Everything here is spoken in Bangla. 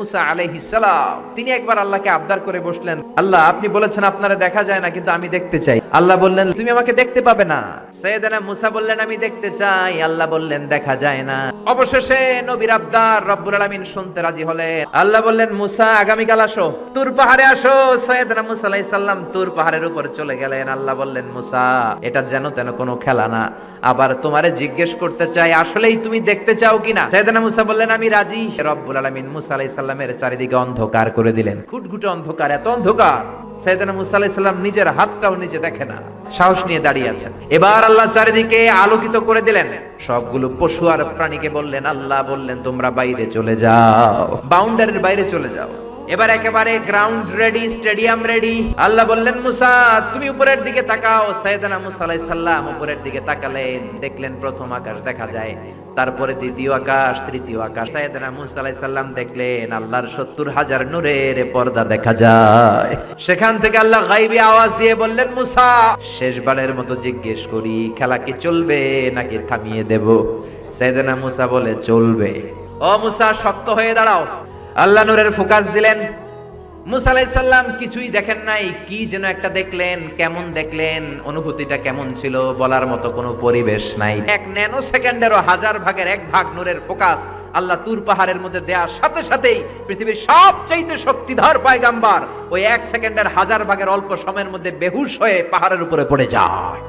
মুসা তিনি একবার আল্লাহকে আবদার করে বসলেন, আল্লাহ, আপনি বলেছেন আপনারা দেখা যায় না, কিন্তু আমি দেখতে চাই। আল্লাহ বললেন, তুমি আমাকে দেখতে পাবে না। সৈয়দানা মুসা বললেন, আমি দেখতে চাই। আল্লাহ বললেন, দেখা যায় না। অবশেষে নবীর আবদার রব্বুল শুনতে রাজি হলেন। আল্লাহ বললেন, মুসা আসো। তুর পাহাড়ে আসো। সৈয়দনা মুসা তুর পাহাড়ের উপর চলে গেলেন। আল্লাহ বললেন, মুসা, এটা যেন তেন কোনো খেলা না। আবার তোমারে জিজ্ঞেস করতে চাই, আসলেই তুমি দেখতে চাও কিনা? সৈয়দনা মুসা বললেন, আমি রাজি। রব্বুল আলামিন মুসা আলাইহিস সালামের চারিদিকে অন্ধকার করে দিলেন। খুটঘুটে অন্ধকার, এত অন্ধকার। সাইদানা মুসা নিজের হাতটাও নিজে দেখে না, সাহস নিয়ে দাঁড়িয়ে আছেন। এবার আল্লাহ চারিদিকে আলোকিত করে দিলেন। সবগুলো পশু আর প্রাণীকে বললেন, আল্লাহ বললেন, তোমরা বাইরে চলে যাও। বাউন্ডারির বাইরে চলে যাও। এবার একেবারে গ্রাউন্ড রেডি স্টেডিয়াম রেডি আল্লাহ বললেন, মুসা, তুমি উপরের দিকে তাকাও। সাইয়েদানা মুসা আলাইহিস সালাম উপরের দিকে তাকালেন, দেখলেন প্রথম আকাশ দেখা যায়, তারপরে দ্বিতীয় আকাশ, তৃতীয় আকাশ। সাইয়েদানা মুসা আলাইহিস সালাম দেখলেন, আল্লাহর সত্তর হাজার নূরের পর্দা দেখা যায়। সেখান থেকে আল্লাহ গাইবি আওয়াজ দিয়ে বললেন, মুসা, শেষবারের মতো জিজ্ঞেস করি, খেলা কি চলবে নাকি থামিয়ে দেব? সাইয়েদানা মুসা বলে, চলবে। ও মুসা, শক্ত হয়ে দাঁড়াও। আল্লাহ নূরের ফোকাস দিলেন, মুসা আলাইসাল্লাম কিছুই দেখেন নাই, কি যেন একটা দেখলেন, কেমন দেখলেন, অনুভূতিটা কেমন ছিল, বলার মতো কোনো পরিবেশ নাই। এক ন্যানো সেকেন্ডেরও হাজার ভাগের এক ভাগ নূরের ফোকাস আল্লাহ তুর পাহাড়ের মধ্যে দেওয়ার সাথে সাথেই পৃথিবীর সবচাইতে শক্তিধর পায়গাম্বার ওই এক সেকেন্ডের হাজার ভাগের অল্প সময়ের মধ্যে বেহুশ হয়ে পাহাড়ের উপরে পড়ে যায়।